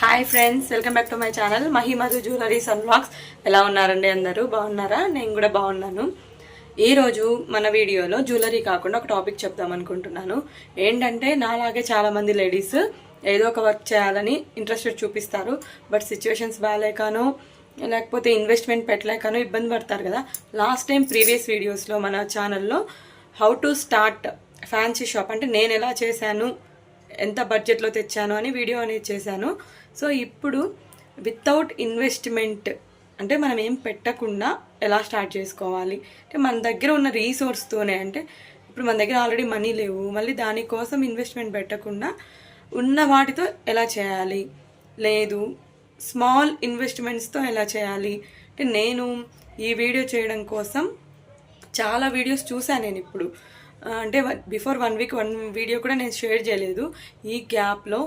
Hi friends welcome back to my channel Mahimadhu jewelleries and blogs ఎలా ఉన్నారండి అందరూ? బాగున్నారా? నేను కూడా బాగున్నాను. ఈరోజు మన వీడియోలో జ్యువెలరీ కాకుండా ఒక టాపిక్ చెప్దాం అనుకుంటున్నాను. ఏంటంటే నాలాగే చాలామంది లేడీస్ ఏదో ఒక వర్క్ చేయాలని ఇంట్రెస్టెడ్ చూపిస్తారు. బట్ సిచ్యువేషన్స్ బాగాలేకనో లేకపోతే ఇన్వెస్ట్మెంట్ పెట్టలేకనో ఇబ్బంది పడతారు కదా. లాస్ట్ టైం ప్రీవియస్ వీడియోస్లో మన ఛానల్లో how to start fancy shop అంటే నేను ఎలా చేశాను ఎంత బడ్జెట్లో తెచ్చాను అని వీడియో అనేది చేశాను. సో ఇప్పుడు వితౌట్ ఇన్వెస్ట్మెంట్ అంటే మనం ఏం పెట్టకుండా ఎలా స్టార్ట్ చేసుకోవాలి? అంటే మన దగ్గర ఉన్న రీసోర్స్తోనే అంటే ఇప్పుడు మన దగ్గర ఆల్రెడీ మనీ లేవు. మళ్ళీ దానికోసం ఇన్వెస్ట్మెంట్ పెట్టకుండా ఉన్న వాటితో ఎలా చేయాలి? లేదు స్మాల్ ఇన్వెస్ట్మెంట్స్తో ఎలా చేయాలి? అంటే నేను ఈ వీడియో చేయడం కోసం చాలా వీడియోస్ చూశాను నేను ఇప్పుడు. అంటే before one week one video కూడా నేను షేర్ చేయలేదు. ఈ గ్యాప్లో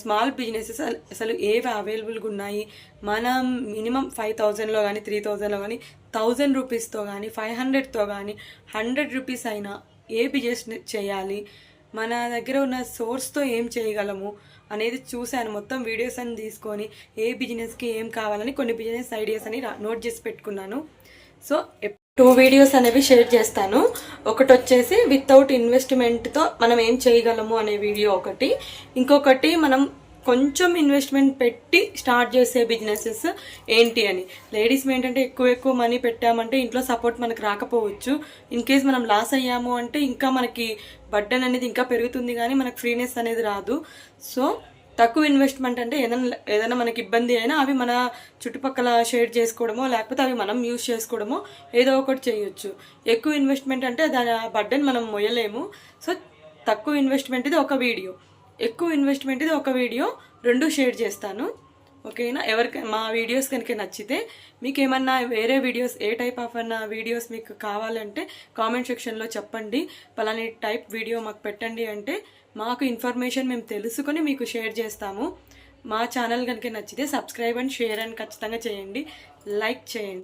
స్మాల్ బిజినెసెస్ అసలు ఏవి అవైలబుల్గా ఉన్నాయి? మనం మినిమం ఫైవ్ థౌజండ్లో కానీ త్రీ థౌజండ్లో కానీ థౌజండ్ రూపీస్తో కానీ ఫైవ్ హండ్రెడ్తో కానీ హండ్రెడ్ రూపీస్ అయినా ఏ బిజినెస్ చేయాలి? మన దగ్గర ఉన్న సోర్స్తో ఏం చేయగలము అనేది చూశాను. మొత్తం వీడియోస్ అని తీసుకొని ఏ బిజినెస్కి ఏం కావాలని కొన్ని బిజినెస్ ఐడియాస్ అని నోట్ చేసి పెట్టుకున్నాను. సో టూ వీడియోస్ అనేవి షేర్ చేస్తాను. ఒకటి వచ్చేసి వితౌట్ ఇన్వెస్ట్మెంట్తో మనం ఏం చేయగలము అనే వీడియో ఒకటి. ఇంకొకటి మనం కొంచెం ఇన్వెస్ట్మెంట్ పెట్టి స్టార్ట్ చేసే బిజినెసెస్ ఏంటి అని. లేడీస్ ఏంటంటే ఎక్కువ ఎక్కువ మనీ పెట్టామంటే ఇంట్లో సపోర్ట్ మనకు రాకపోవచ్చు. ఇన్ కేస్ మనం లాస్ అయ్యాము అంటే ఇంకా మనకి బడ్డన్ అనేది ఇంకా పెరుగుతుంది కానీ మనకు ఫ్రీనెస్ అనేది రాదు. సో తక్కువ ఇన్వెస్ట్మెంట్ అంటే ఏదైనా ఏదైనా మనకి ఇబ్బంది అయినా అవి మన చుట్టుపక్కల షేర్ చేసుకోవడమో లేకపోతే అవి మనం యూజ్ చేసుకోవడమో ఏదో ఒకటి చేయొచ్చు. ఎక్కువ ఇన్వెస్ట్మెంట్ అంటే దాని బడ్డని మనం మొయ్యలేము. సో తక్కువ ఇన్వెస్ట్మెంట్ ఇది ఒక వీడియో ఎక్కువ ఇన్వెస్ట్మెంట్ ఇది ఒక వీడియో రెండు షేర్ చేస్తాను. ఓకేనా? ఎవరికి మా వీడియోస్ కనుక నచ్చితే మీకు ఏమన్నా వేరే వీడియోస్ ఏ టైప్ ఆఫ్ అన్న వీడియోస్ మీకు కావాలంటే కామెంట్ సెక్షన్లో చెప్పండి. పలాని టైప్ వీడియో మాకు పెట్టండి అంటే మాకు ఇన్ఫర్మేషన్ మేము తెలుసుకొని మీకు షేర్ చేస్తాము. మా ఛానల్ కనుక నచ్చితే సబ్స్క్రైబ్ అండ్ షేర్ అని ఖచ్చితంగా చేయండి. లైక్ చేయండి.